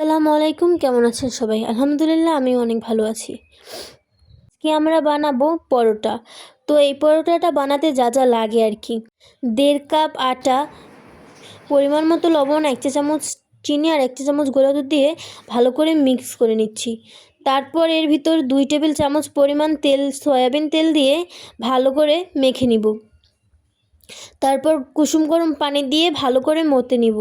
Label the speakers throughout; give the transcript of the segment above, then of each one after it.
Speaker 1: আসসালামু আলাইকুম, কেমন আছেন সবাই? আলহামদুলিল্লাহ আমি অনেক ভালো আছি। আজকে আমরা বানাবো পরোটা। তো এই পরোটাটা বানাতে যা যা লাগে আর কি। দেড় কাপ আটা, পরিমাণ মতো লবণ, এক চা চামচ চিনি আর এক চা চামচ গোলা দুধ দিয়ে ভালো করে মিক্স করে নিচ্ছি। তারপর এর ভিতর দুই টেবিল চামচ পরিমাণ তেল, সয়াবিন তেল দিয়ে ভালো করে মেখে নিব। তারপর কুসুম গরম পানি দিয়ে ভালো করে মতে নিব।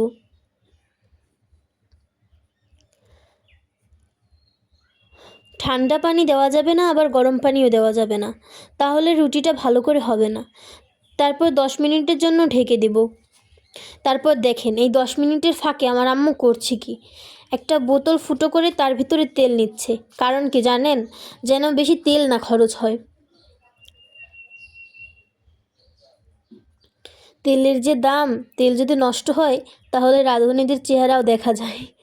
Speaker 1: ঠান্ডা পানি দেওয়া যাবে না, আবার গরম পানিও দেওয়া যাবে না। তাহলে রুটিটা ভালো করে হবে না। তারপর দশ মিনিটের জন্য ঢেকে দেব। তারপর দেখেন, এই দশ মিনিটের ফাঁকে আমার আম্মু করছে কি? একটা বোতল ফুটো করে তার ভিতরে তেল নিচ্ছে। কারণ কি জানেন? যেন বেশি তেল না খরচ হয়। তেলের যে দাম, তেল যদি নষ্ট হয়, তাহলে রাঁধুনিদের চেহারাও দেখা যায়।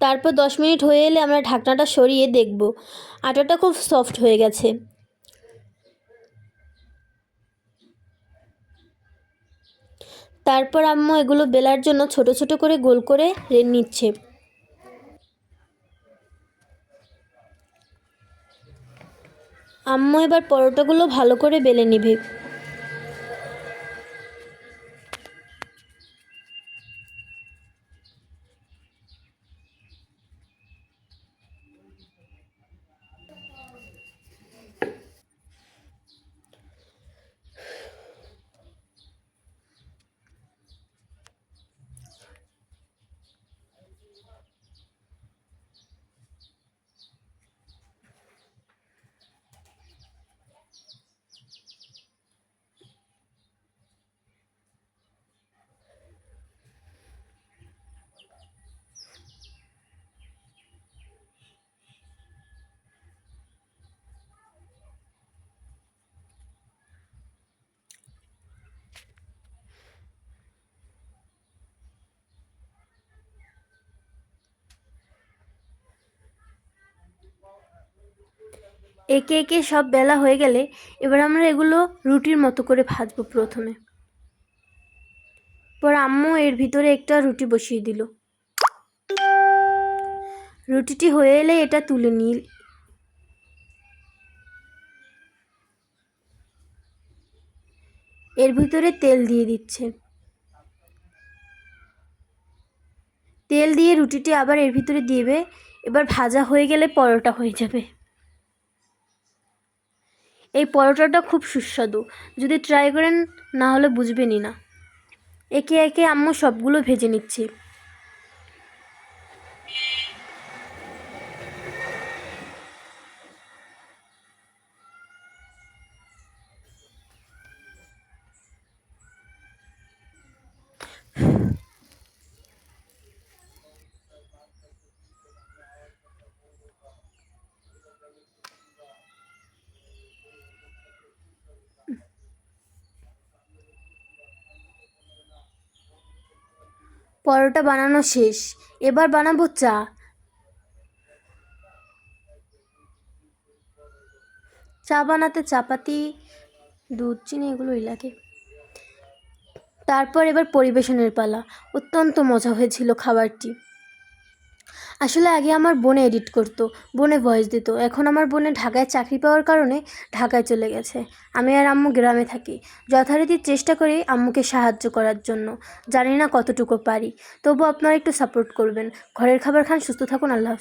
Speaker 1: তারপর দশ মিনিট হয়ে এলে আমরা ঢাকনাটা সরিয়ে দেখব। আটাটা খুব সফট হয়ে গেছে। তারপর আম্মু এগুলো বেলার জন্য ছোট ছোট করে গোল করে নিচ্ছে। আম্মু এবার পরোটাগুলো ভালো করে বেলে নিবে। একে একে সব বেলা হয়ে গেলে এবার আমরা এগুলো রুটির মতো করে ভাজবো প্রথমে। পর আম্মু এর ভিতরে একটা রুটি বসিয়ে দিল। রুটিটি হয়ে এলে এটা তুলে নিই এর ভিতরে তেল দিয়ে দিচ্ছে। তেল দিয়ে রুটিটি আবার এর ভিতরে দিবে এবার ভাজা হয়ে গেলে পরোটা হয়ে যাবে। এই পরোটাটা খুব সুস্বাদু। যদি ট্রাই করেন, না হলে বুঝবেনই না। একে একে আম্মু সবগুলো ভেজে নিচ্ছি। পরোটা বানানো শেষ। এবার বানাবো চা। চা বানাতে চাপাতি, দুধ, চিনি, এগুলোই লাগে। তারপর এবার পরিবেশনের পালা। অত্যন্ত মজা হয়েছিল খাবারটি। আসলে আগে আমার বোনে এডিট করতো, বোনে ভয়েস দিত। এখন আমার বোনে ঢাকায় চাকরি পাওয়ার কারণে ঢাকায় চলে গেছে। আমি আর আম্মু গ্রামে থাকি। যথারীতি চেষ্টা করি আম্মুকে সাহায্য করার জন্য। জানি না কতটুকু পারি। তবু আপনারা একটু সাপোর্ট করবেন। ঘরের খাবার খান, সুস্থ থাকুন, আল্লাহ